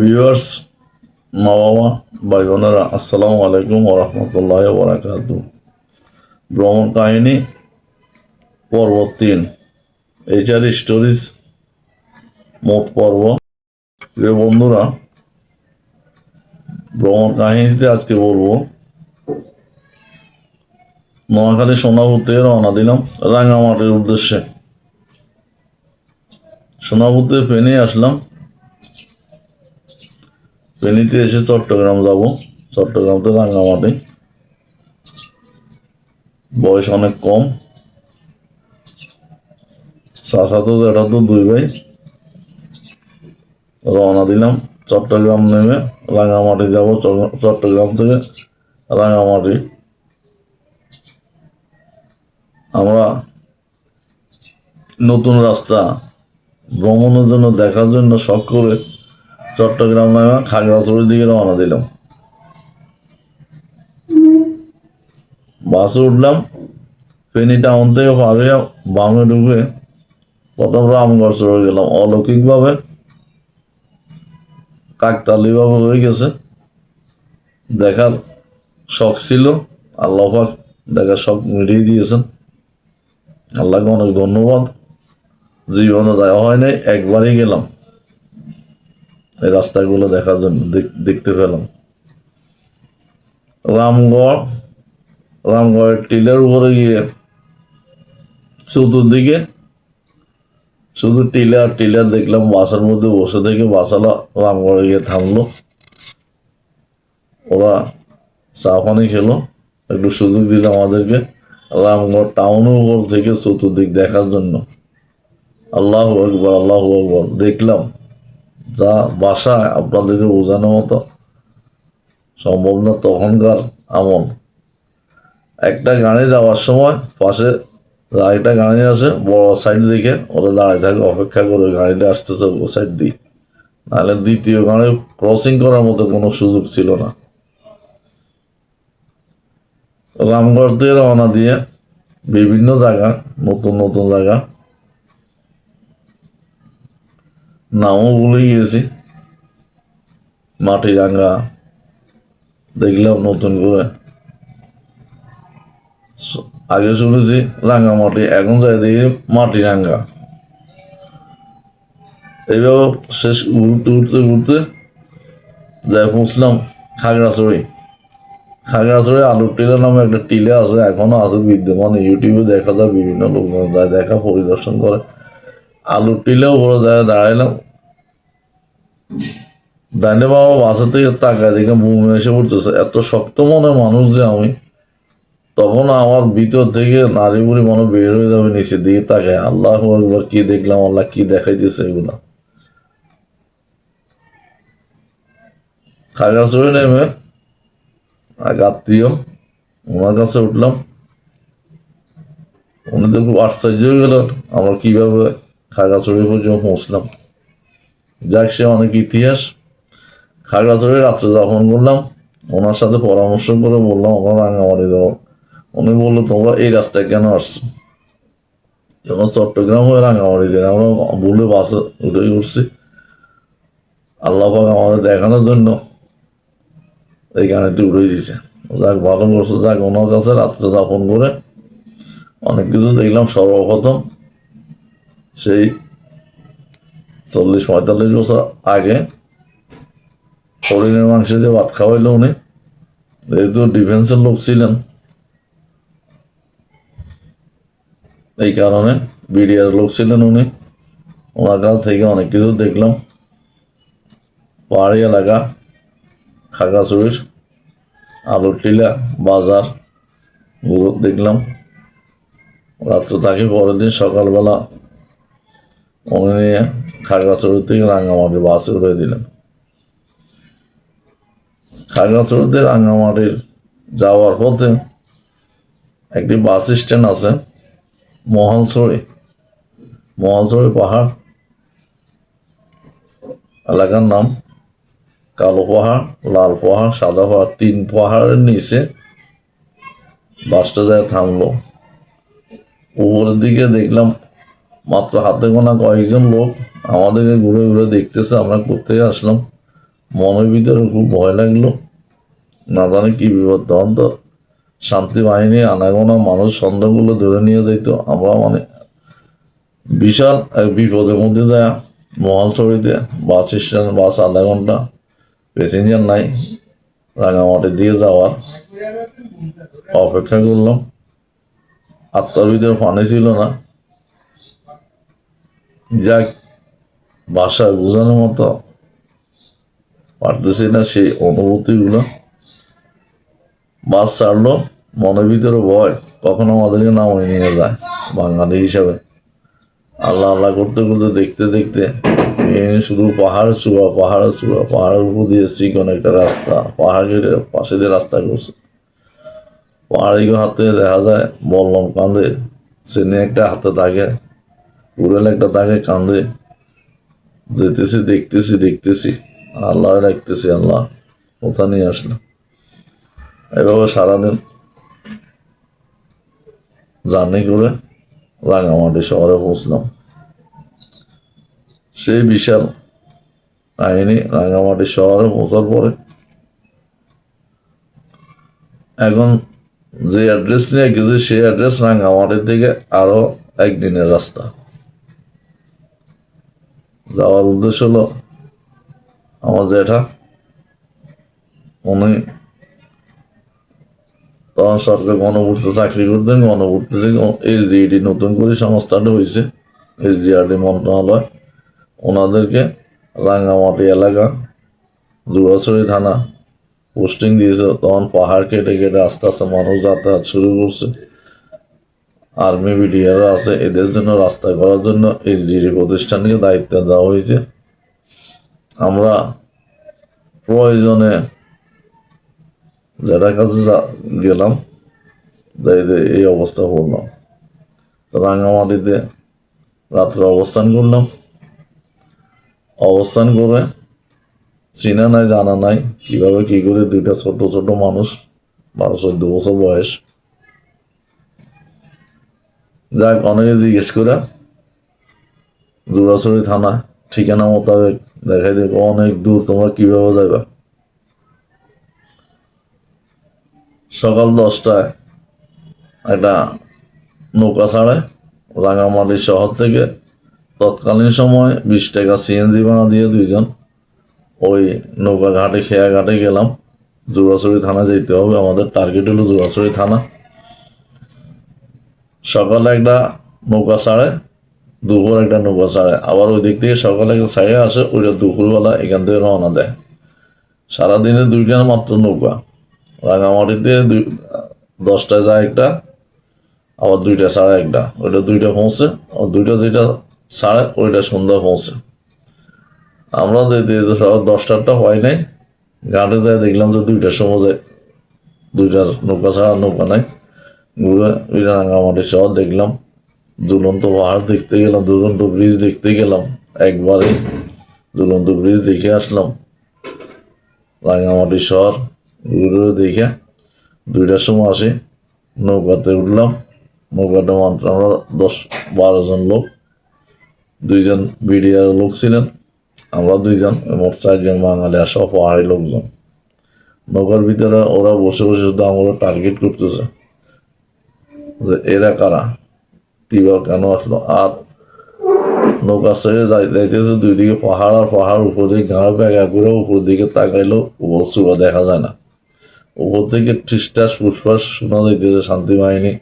Viewers মা বাবা ভাই বোনেরা আসসালামু আলাইকুম ওরহমতুল্লাহ বরাকাত ভ্রমণ কাহিনী পর্ব তিন। এইচআর স্টোরিজ মোট পর্ব। প্রিয় বন্ধুরা, ভ্রমণ কাহিনীতে আজকে বলব, নোয়াখালী সোনাপুর থেকে রওনা দিলাম রাঙামাটির উদ্দেশ্যে। সোনাপুর থেকে ফেনে আসলাম। ফেনীতে এসে চট্টগ্রাম যাব চট্টগ্রাম তো রাঙ্গামাটি বয়স অনেক কম চাষা তো এটা তো দুই ভাই রওনা দিলাম চট্টগ্রাম নেমে রাঙ্গামাটি যাব চট্টগ্রাম থেকে রাঙ্গামাটি আমরা নতুন রাস্তা ভ্রমণের জন্য দেখার জন্য শখ করে চট্টগ্রাম নামে খাগড়াছড়ির দিকে রওনা দিলাম। বাসে উঠলাম, ফেনী টাউন থেকে পার হয়ে বামে ঢুকে প্রথম রামগড় চলে গেলাম। অলৌকিকভাবে কাকতালিভাবে হয়ে গেছে। দেখার শখ ছিল, আল্লাহ পাক দেখার শখ মিটিয়ে দিয়েছেন। আল্লাহকে অনেক ধন্যবাদ। জীবনে যাওয়া হয় নাই একবারই গেলাম। এই রাস্তাগুলো দেখার জন্য দেখ- দেখতে পেলাম। রামগড়, রামগড়ের টিলের উপরে গিয়ে চতুর্দিকে শুধু টিলার টিলার দেখলাম, বাসের মধ্যে বসে থেকে বাসালা রামগড়ে গিয়ে থামলো। ওরা চা পানি খেলো। একটু সুযোগ দিল আমাদেরকে রামগড় টাউনের উপর থেকে চতুর্দিক দেখার জন্য। আল্লাহ আকবর আল্লাহ আকবর, দেখলাম। যা বাসায় আপনাদেরকে বোঝানোর মতো সম্ভব না, তখনকার আমল। একটা গাড়ি যাওয়ার সময় পাশে আরেকটা গাড়ি আছে বড় সাইড দিকে ওরা দাঁড়িয়ে থাকে, অপেক্ষা করে গাড়িটা আসতেছে ও সাইড দিয়ে। নাহলে দ্বিতীয় গাড়ি ক্রসিং করার মতো কোনো সুযোগ ছিল না। রামগড় দিয়ে রওনা দিয়ে বিভিন্ন জায়গা, নতুন নতুন জায়গা নামও ভুলে গিয়েছি মাটিরাঙ্গা দেখলাম নতুন করে। আগে শুনেছি রাঙ্গামাটি এখন যাই দেখি মাটিরাঙ্গা এইভাবে শেষ ঘুরতে ঘুরতে ঘুরতে যাই পৌঁছলাম খাগড়াছড়ি। খাগড়াছড়ি আলুর টিলা নামে একটা টিলা আছে, এখনও আছে বিদ্যমান, ইউটিউবে দেখা যায়, বিভিন্ন লোকজন যায়, দেখা পরিদর্শন করে। আলুর টিলেও বড় জায়গায় দাঁড়াইলাম। ডাইনে বাবা বাসা থেকে তাকায় দেখে বুমে এসে পড়তেছে। এত শক্ত মনে মানুষ যে আমি। তখন আমার ভিতর থেকে নারী বুড়ি মনে বের হয়ে যাবে, নিচের দিকে তাকায়। আল্লাহ কি দেখলাম, আল্লাহ কি দেখাইতেছে এগুলা। খাগড়াছড়ি নেমে এক আত্মীয় ওনার কাছে উঠলাম। উনি তো খুব আশ্চর্য হয়ে গেল আমরা কীভাবে খাগড়াছড়ি পর্যন্ত পৌঁছলাম, যাক সে অনেক ইতিহাস। খাগড়াছড়ি রাত্রে যাপন করলাম, ওনার সাথে পরামর্শ করে বললাম আমরা রাঙামাটি যাব উনি বলল, তোমরা এই রাস্তায় কেন আসছো? যখন চট্টগ্রাম হয়ে রাঙামাটি যাই আমরা ভুলে বাসে উঠে উঠছি আল্লাহ পাক আমাদের দেখানোর জন্য এই গাড়িটি উড়ে দিয়েছে। যাক, ভালো করছে। যাক, ওনার কাছে রাত্রে যাপন করে অনেক কিছু দেখলাম, সর্বপ্রথম সেই চল্লিশ পঁয়তাল্লিশ বছর আগে হরিণের মাংস দিয়ে ভাত খাওয়াইলো উনি যেহেতু ডিফেন্সের লোক ছিলেন। এই কারণে বিডিআর লোক ছিলেন উনি। ওনার কাছ থেকে অনেক কিছু দেখলাম। পাহাড়ি এলাকা, খাগড়াছড়ির আলুর টিলা বাজার দেখলাম। রাত্র থাকি পরের দিন সকালবেলা উনি নিয়ে খাগড়াছড়ি থেকে রাঙ্গামাটি বাসে উঠে দিলেন খাগড়াছড়িতে রাঙ্গামাটির যাওয়ার পথে একটি বাস স্ট্যান্ড আছে মহালছড়ি মহালছড়ি পাহাড় এলাকার নাম কালো পাহাড় লাল পাহাড় সাদা পাহাড় তিন পাহাড়ের নিচে বাসটা যায় থামলো উপরের দিকে দেখলাম মাত্র হাতে গোনা কয়েকজন লোক আমাদেরকে ঘুরে ঘুরে দেখতেছে, আমরা কোথায় আসলাম? মনের ভিতরে খুব ভয় লাগল। না জানে কি বিপদ তখন শান্তি বাহিনী, আনাগোনা মানুষ, সন্দেহগুলো ধরে নিয়ে যাইতো। আমরা মানে বিশাল এক বিপদের মধ্যে যায়। মহালছড়িতে বাস স্ট্যান্ড, বাস আধা ঘণ্টা। প্যাসেঞ্জার নাই। রাঙামাটি দিয়ে যাওয়ার অপেক্ষা করলাম। আত্মার ভিতরে পানি ছিল না। যাক ভাষায় বোঝানোর মতো পারতেছি না সেই অনুভূতিগুলো। বাস ছাড়লো, মনের ভিতরে ভয়, কখনো আমাদেরকে নামাই নিয়ে যায়, বাঙালি হিসাবে। আল্লাহ আল্লাহ করতে করতে দেখতে দেখতে শুধু পাহাড় চূড়া পাহাড় চূড়া, পাহাড়ের উপর দিয়ে চিকন একটা রাস্তা, পাহাড়ের পাশে দিয়ে রাস্তা করছে। পাহাড়ি হাতে দেখা যায়, বললাম কান্দে চেনে একটা হাতে থাকে উড়েল একটা তাকে কান্দে। যেতেছি, দেখতেছি দেখতেছি। আল্লাহ ডাকতেছি, আল্লাহ, কোথা নিয়ে আসলো? এভাবে সারাদিন জার্নি করে রাঙামাটি শহরে পৌঁছলাম। সেই বিশাল কাহিনী রাঙামাটি শহরে পৌঁছার পরে এখন যে অ্যাড্রেস নিয়ে গেছে, সেই অ্যাড্রেস রাঙামাটির থেকে আরও একদিনের রাস্তা। যাওয়ার উদ্দেশ্য হলো আমার জ্যাঠা উনি তখন সরকার গণপূর্তে চাকরি করতেন, গণপূর্তে থেকে এলজিইডি নতুন করে সংস্থাটা হয়েছে এলজিআরডি মন্ত্রণালয়। ওনাদেরকে রাঙ্গামাটি এলাকা, জুড়াছড়ি থানা পোস্টিং দিয়েছে। তখন পাহাড় কেটে কেটে আস্তে আস্তে মানুষ যাতায়াত শুরু করছে। আর্মি বিডিআর আছে, এদের জন্য রাস্তা করার জন্য এলজিডি প্রতিষ্ঠানকে দায়িত্ব দেওয়া হয়েছে। আমরা প্রয়োজনে যারা কাছে গেলাম এই অবস্থা করলাম রাঙামাটিতে রাত্রে অবস্থান করলাম। অবস্থান করে চিনা নাই, জানা নাই কীভাবে কি করে দুইটা ছোট ছোট মানুষ, বারো চোদ্দ বছর বয়স যাক, অনেকে জিজ্ঞেস করে। জোড়াছড়ি থানা, ঠিকানা মোতাবেক দেখাই দেখো অনেক দূর, তোমরা কীভাবে যাইবা? সকাল দশটায় একটা নৌকা ছাড়ে রাঙামাটি শহর থেকে। তৎকালীন সময় বিশ টাকা সিএনজি ভাড়া দিয়ে দুইজন ওই নৌকা ঘাটে খেয়া ঘাটে গেলাম। জোড়াছড়ি থানা যেতে হবে। আমাদের টার্গেট হলো জোড়াছড়ি থানা। সকালে একটা নৌকা ছাড়ে, দুপুর একটা নৌকা ছাড়ে। আবার ওই দিক থেকে সকালে একটা ছাড়ে আসে, ওইটা দুপুরবেলা এখান থেকে রওনা দেয়। সারাদিনে দুইটা মাত্র নৌকা। রাঙামাটিতে দুই, দশটায় যায় একটা, আবার দুইটা সাড়ে একটা। ওইটা দুইটা পৌঁছে আর দুইটা যেটা সাড়ে ওইটা সন্ধ্যা পৌঁছে। আমরা যেতে সকাল দশটারটা হয় নাই, ঘাটে যায়, দেখলাম যে দুইটার সময় যায়, দুইটার নৌকা ছাড়া নৌকা নাই। ঘুরে রাঙামাটি শহর দেখলাম। দুলন্ত পাহাড় দেখতে গেলাম ঝুলন্ত ব্রিজ দেখতে গেলাম। একবারে ঝুলন্ত ব্রিজ দেখে আসলাম। রাঙামাটি শহর, ঘুরে দেখে দুইটার সময় আসে, নৌকাতে উঠলাম। নৌকাটা মাত্র আমরা দশ বারো জন লোক, দুইজন বিডিআর লোক ছিলেন। আমরা দুইজন, মোট চারজন বাঙালি আসা পাহাড়ি লোকজন। নৌকার ভিতরে ওরা বসে বসে শুধু আমরা টার্গেট করতেছে। যে এরা কারা? কীভাবে কেন আসলো? আর নৌকা ছেড়ে যাই যাইতেছে দুই দিকে পাহাড় আর পাহাড় উপর দিকে, গাঁড় ব্যাগা করে উপর দিকে তাকাইলেও উপর চূড়া দেখা যায় না। উপর থেকে ঠিসঠাস, ফুসফাস শোনা যাইতেছে শান্তি বাহিনী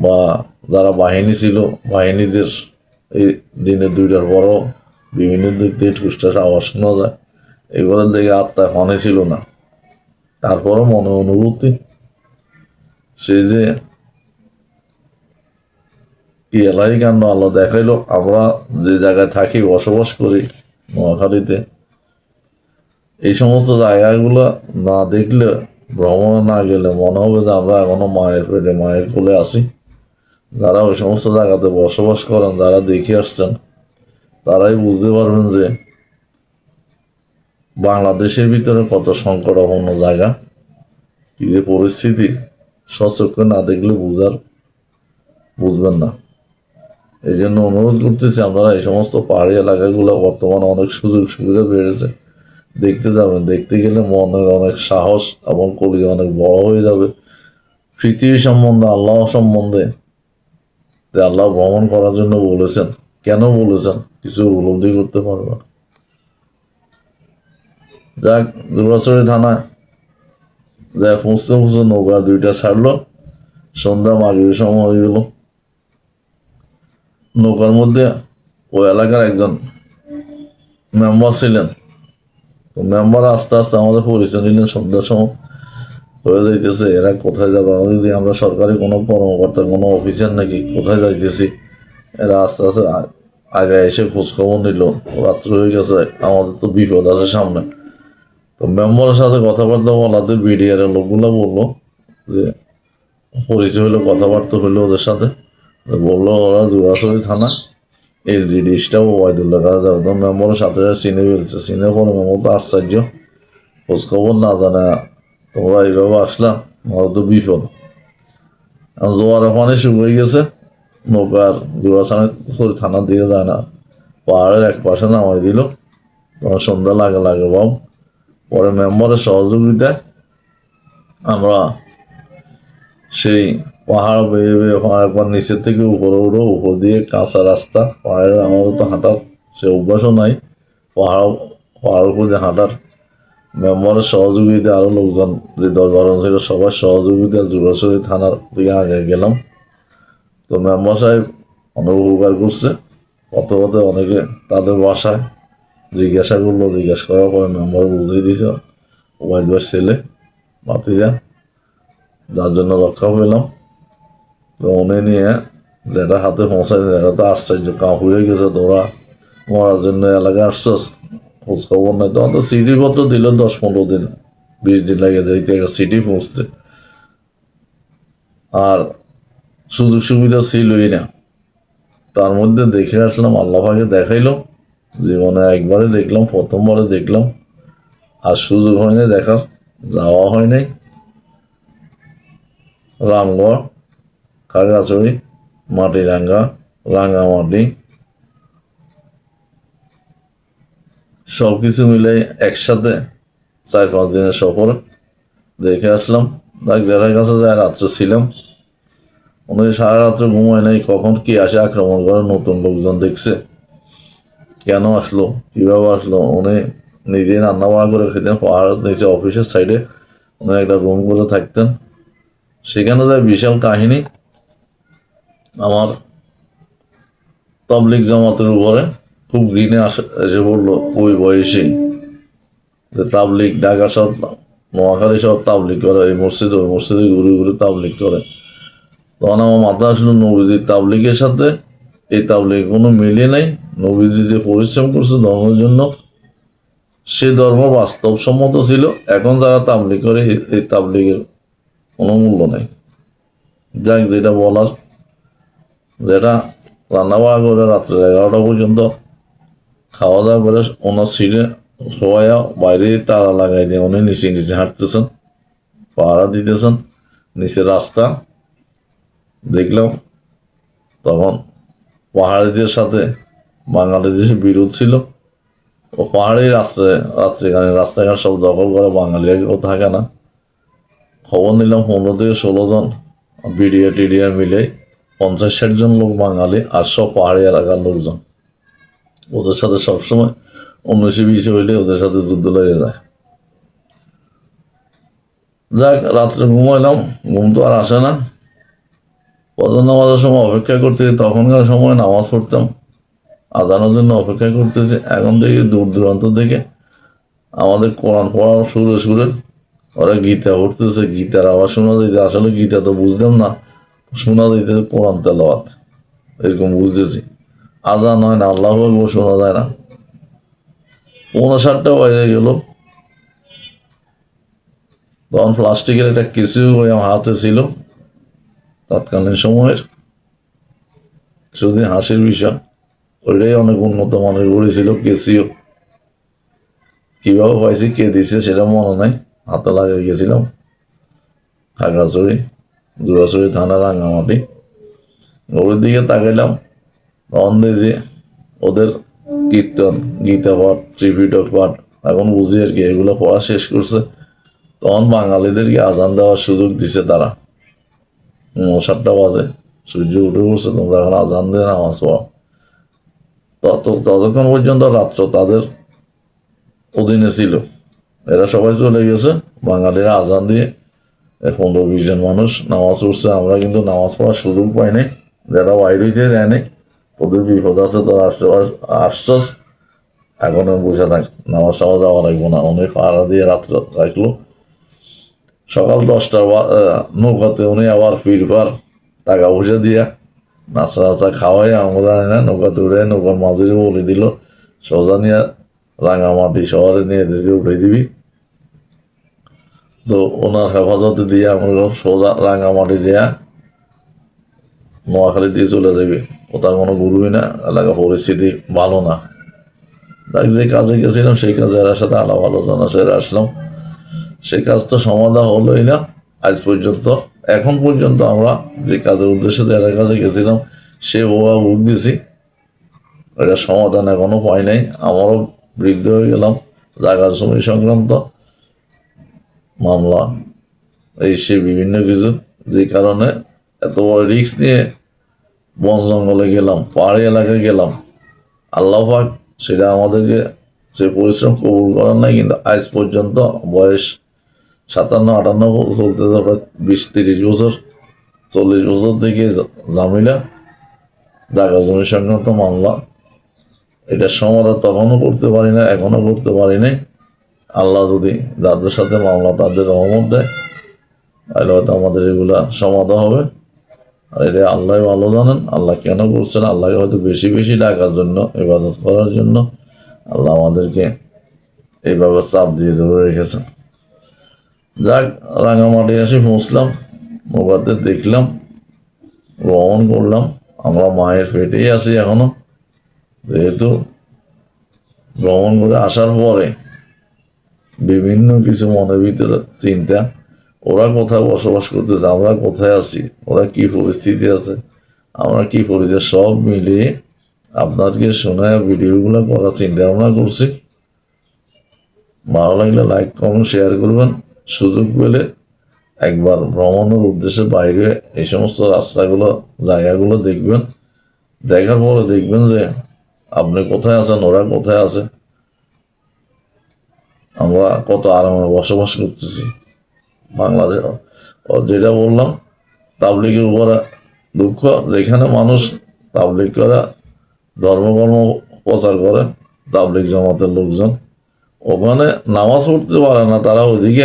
বা যারা বাহিনী ছিল, বাহিনীদের এই দিনে দুইটার পরও বিভিন্ন দিক থেকে ঠুসঠাস আওয়াজ শোনা যায়। এগুলোর দিকে আত্মায় মনে ছিল না। তারপরও মনে অনুভূতি। সেই যে কি এলাই কাণ্ড আল্লাহ দেখাইলো, আমরা যে জায়গায় থাকি, বসবাস করি, নোয়াখালীতে, এই সমস্ত জায়গাগুলো না দেখলে, ভ্রমণে না গেলে মনে হবে যে আমরা এখনও মায়ের পেটে, মায়ের কোলে আছি। যারা ওই সমস্ত জায়গাতে বসবাস করেন, যারা দেখে আসছেন, তারাই বুঝতে পারবেন যে বাংলাদেশের ভিতরে কত সংকটাপন্ন জায়গা, কি যে পরিস্থিতি, সচক্ষে না দেখলে বুঝার, বুঝবেন না। এই জন্য অনুরোধ করতেছি আপনারা এই সমস্ত পাহাড়ি এলাকাগুলো বর্তমানে অনেক সুযোগ সুবিধা বেড়েছে দেখতে যাবেন, দেখতে গেলে মনের অনেক সাহস এবং কলি অনেক বড় হয়ে যাবে। পৃথিবী সম্বন্ধে, আল্লাহ সম্বন্ধে যে আল্লাহ ভ্রমণ করার জন্য বলেছেন, কেন বলেছেন, কিছু উপলব্ধি করতে পারবে যাক দুর্গাচড়ি থানায় যা পৌঁছতে পৌঁছতে নৌকা দুইটা ছাড়লো, সন্ধ্যা মাগরির সময় হয়ে গেল। নৌকার মধ্যে ওই এলাকার একজন মেম্বার ছিলেন। মেম্বার আস্তে আস্তে আমাদের পরিচয় নিলেন সন্ধ্যার সময় হয়ে যাইতেছে, এরা কোথায় যাবে? আমাদের যে আমরা সরকারি কোনো কর্মকর্তা, কোনো অফিসার নাকি কোথায় যাইতেছি? এরা আস্তে আস্তে আগে এসে খোঁজখবর নিল। রাত্র হয়ে গেছে, আমাদের তো বিপদ আছে সামনে। তো মেম্বারের সাথে কথাবার্তা বলাতে বিডিআর লোকগুলো বলল যে, পরিচয় হলো কথাবার্তা হলো ওদের সাথে। বলল, ওরা জুরাসরি থানা। এর ওয়াইদুল্লাহ কাছে যাবে। তো মেম্বারের সাথে সাথে চিনে ফেলছে। চিনে পরে মেম্বার তো আশ্চর্য। খোঁজখবর না জানে। তোমরা এইভাবে আসলাম আমার তো বিপদ। আর জোয়ারে পানি শুকিয়ে গেছে। নৌকার জুরাসানি থানার দিকে যায় না। পাহাড়ের এক পাশে নামাই দিল। তখন সন্ধ্যা লাগে লাগে বাবু। পরে মেম্বারের সহযোগিতায় আমরা সেই পাহাড় বেয়ে বেয়ে পাহাড় একবার নিচের থেকে উপরে উঠো, উপর দিয়ে কাঁচা রাস্তা। পাহাড়ের আমাদের তো হাঁটার সে অভ্যাসও নাই। পাহাড়, পাহাড়ের উপর দিয়ে হাঁটার মেম্বারের সহযোগিতা আরও লোকজন, যে দশ বারো জন ছিল সবার সহযোগিতা জুরাসরি থানার দিকে আগে গেলাম। তো মেম্বার সাহেব অনেক উপকার করছে। কত কত অনেকে তাদের বাসায় জিজ্ঞাসা করল, জিজ্ঞাসা করার পরে মেম্বার বুঝিয়ে দিছে ওয়াইফ ছেলে, ভাতিজা, যার জন্য রক্ষা পেলাম। তো উনি নিয়ে যেটা হাতে পৌঁছাই এটা তো আশ্চর্য। কাপ হয়ে গেছে তোরা। মরার জন্য এলাকায় আসছস। খোঁজ খবর নাই। তখন তো সিটি পত্র দিল দশ পনেরো দিন। বিশ দিন লাগে একটা সিটি পৌঁছতে। আর সুযোগ সুবিধা ছিলই না। তার মধ্যে দেখে আসলাম, আল্লাহকে দেখাইলো জীবনে একবারে দেখলাম, প্রথমবারে দেখলাম। আর সুযোগ হয়নি দেখার, যাওয়া হয় নাই রামগড় খাগড়াছড়ি মাটিরাঙ্গা রাঙ্গামাটি সব কিছু মিলে একসাথে চার পাঁচ দিনের সফর। দেখে আসলাম, দেখ যারা কাছে যায়, রাত্রে ছিলাম। উনি সারা রাত্রে ঘুমায় নাই, কখন কি আসে আক্রমণ করে, নতুন লোকজন দেখছে। কেন আসলো, কীভাবে আসলো, উনি নিজেই রান্না বান্না করে খেতেন, পাহাড় নিচে অফিসের সাইডে উনি একটা রুম করে থাকতেন। সেখানে যায় বিশাল কাহিনী। আমার তবলিক জামাতের উপরে খুব গ্রিনে আসে, এসে পড়ল ওই বয়সেই যে তাবলিক ঢাকা সব নোয়াখালী সব তাবলিক করে, এই মসজিদে, ওই মসজিদে ঘুরে ঘুরে তাবলিক করে। তখন আমার মাথা আসলো নবীজির তাবলিকের সাথে, এই তাবলিক কোনো মিলিয়ে নাই। নবীজি যে পরিশ্রম করছে ধর্মের জন্য, সে ধর্ম বাস্তবসম্মত ছিল। এখন যারা তাবলিক করে, এই- তাবলিকের কোনো মূল্য নেই। যাক, যেটা বলার যেটা রান্না বাড়া করে রাত্রে এগারোটা পর্যন্ত খাওয়া দাওয়া করে ওনার সিটে সবাই বাইরে তালা লাগাই দিয়ে উনি নিচে নিচে হাঁটতেছেন, পাহারা দিতেছেন, নিচে রাস্তা। দেখলাম তখন পাহাড়িদের সাথে বাঙালিদের বিরোধ ছিল। ও পাহাড়ি রাত্রে, রাত্রিখানে রাস্তাঘাট সব দখল করে বাঙালিরা কেউ থাকে না। খবর নিলাম পনেরো থেকে ষোলো জন বিডিয়া টিডিয়া মিলে পঞ্চাশ ষাট জন লোক বাঙালি আর সব পাহাড়ি এলাকার লোকজন। ওদের সাথে সবসময় উনিশে বিশে হইলে ওদের সাথে যুদ্ধ লেগে যায়। যাক, রাত্রে ঘুমাইলাম, ঘুম তো আর আসে না। ফজর নামাজের সময় অপেক্ষা করতে, তখনকার সময় নামাজ পড়তাম। আজানোর জন্য অপেক্ষা করতেছি, এখন থেকে দূর দূরান্ত থেকে আমাদের কোরআন পড়া সুরে সুরে ওরা গীতা পড়তেছে, গীতার আওয়াজ শোনা যাইতে আসলে গীতা তো বুঝতাম না। শোনা যাইতেছে কোরআন তেলাওয়াত। এরকম বুঝতেছি। আজান হয় না, আল্লাহ শোনা যায় না। সাতটা বাজে গেল। তখন প্লাস্টিকের একটা কিছু আমার হাতে ছিল, তৎকালীন সময়ের। শুধু হাসির বিষয়। ওইটাই অনেক উন্নত মানের ছিল কেসিও কীভাবে পাইছি, কে দিছে সেটা মনে নাই। হাতে লাগিয়ে গেছিলাম। খাগড়াছড়ি। জোড়াছড়ি থানা রাঙ্গামাটি ওর দিকে তাকাইলাম তখন দেখি ওদের কীর্তন, গীতা পাঠ, ত্রিপিটক পাঠ, এখন বুঝি আর কি এগুলো পড়া শেষ করছে। তখন বাঙালিদেরকে আজান দেওয়ার সুযোগ দিছে তারা। সাতটা বাজে, সূর্য উঠে পড়ছে, তোমরা এখন আজান দিয়ে নামাজ পড়ো। তত, ততক্ষণ পর্যন্ত রাত্র তাদের অধীনে ছিল। এরা সবাই চলে গেছে, বাঙালিরা আজান দিয়ে পনেরো বিশ জন মানুষ নামাজ পড়ছে, আমরা কিন্তু নামাজ পড়ার সুযোগ পাইনি যারা বাইরে হইতে দেয়নি ওদের বিপদ আছে তো আশ্বাস। এখন বসে থাক, নামাজ সামাজ যাওয়া রাখব না। অনেক পাহারা দিয়ে রাত্র রাখল। সকাল দশটার নৌকাতে উনি আবার ফিরবার টাকা পয়সা দিয়া নাচা নাচা খাওয়াই, আমরা না, নৌকাতে উঠে নৌকার মাঝে বলে দিল, সোজা নিয়ে রাঙামাটি শহরে নিয়ে এদেরকে উঠে দিবি। তো ওনার হেফাজতে দিয়ে আমরা সোজা রাঙামাটি যেয়া নোয়াখালী দিয়ে চলে যাবে। কোথাও কোনো গুরুই না, এলাকা পরিস্থিতি ভালো না। তাই যে কাজে গেছিলাম, সেই কাজে এর সাথে আলাপ আলোচনা সেরে আসলাম। সেই কাজ তো সমাধান হলোই না, আজ পর্যন্ত। এখন পর্যন্ত আমরা যে কাজের উদ্দেশ্যে যারা কাজে গেছিলাম, সে বোবা বুক দিছি। এটা সমাধান এখনও পাই নাই। আমারও বৃদ্ধ হয়ে গেলাম, জায়গা জমি সংক্রান্ত। মামলা, এই সে বিভিন্ন কিছু, যে কারণে এত বড় রিস্ক নিয়ে বন জঙ্গলে গেলাম, পাহাড়ি এলাকায় গেলাম। আল্লাহ পাক সেটা আমাদেরকে সে পরিশ্রম কবুল করার নাই, কিন্তু আজ পর্যন্ত বয়স সাতান্ন, আটান্ন চলতেছে, প্রায় বিশ, তিরিশ বছর, চল্লিশ বছর থেকে জ- ঝামেলা জায়গা জমি সংক্রান্ত মামলা। এটা সমাধান তখনও করতে পারি না, এখনও করতে পারি নাই। আল্লাহ যদি যাদের সাথে মামলা, তাদের রহমত দেয়, তাহলে হয়তো আমাদের এগুলা সমাধান হবে। আর এটা আল্লাহ ভালো জানেন, আল্লাহ কেন করছেন? আল্লাহকে হয়তো বেশি বেশি ডাকার জন্য, ইবাদত করার জন্য আল্লাহ আমাদেরকে এইভাবে চাপ দিয়ে ধরে রেখেছেন। যাক, রাঙামাটি আসি, পৌঁছলাম নৌকাতে দেখলাম ভ্রমণ করলাম, আমরা মায়ের পেটেই আছি এখনও। যেহেতু ভ্রমণ করে আসার পরে বিভিন্ন কিছু মনের ভিতরে চিন্তা। ওরা কোথায় বসবাস করতেছে? আমরা কোথায় আছি? ওরা কি পরিস্থিতি আছে? আমরা কি পরিস্থিতি সব মিলিয়ে আপনাদেরকে শোনা ভিডিওগুলো করার চিন্তা ভাবনা করছি। ভালো লাগলে লাইক কমেন্ট শেয়ার করবেন। সুযোগ পেলে একবার ভ্রমণের উদ্দেশ্যে বাইরে এই সমস্ত রাস্তাগুলো, জায়গাগুলো দেখবেন। দেখার পরে দেখবেন যে আপনি কোথায় আছেন? ওরা কোথায় আছে? আমরা কত আরামে বসবাস করতেছি। বাংলাদেশ যেটা বললাম, তাবলিগের উপরে দুঃখ, যেখানে মানুষ তাবলিগ করে, ধর্মকর্ম প্রচার করে, তাবলিগ জামাতের লোকজন। ওখানে নামাজ পড়তে পারে না, তারা ওইদিকে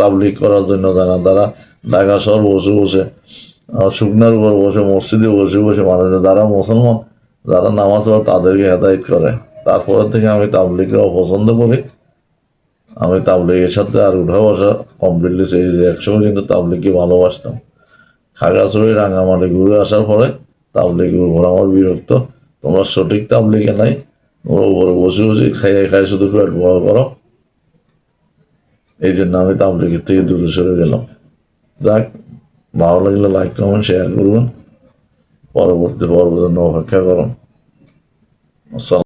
তাবলিগ করার জন্য যায় না। তারা ঢাকা শহর বসে বসে শুকনার উপর বসে, মসজিদে বসে বসে মানুষ যারা মুসলমান, যারা নামাজ পড়ে, তাদেরকে হেদায়ত করে। তারপরে থেকে আমি তাবলিগরা অপছন্দ করি। আমি তাবলিগের সাথে আর উঠা বসা কমপ্লিটলি ছেড়ে দিয়েছি একসময় কিন্তু তাবলিগকে ভালোবাসতাম। খাগড়াছড়ি রাঙামাটি ঘুরে আসার পরে তাবলিগের উপর আমার বিরক্ত। তোমরা সঠিক তাবলিগে নাই, তোমরা উপরে বসে বসে খাইয়ে খাই শুধু পেট বড় করো। এই জন্য আমি তাবলিগের থেকে দূরে সরে গেলাম। যাক, ভালো লাগলে লাইক কমেন্ট শেয়ার করবেন। পরবর্তী পর্ব জন্য অপেক্ষা করুন। আসসালাম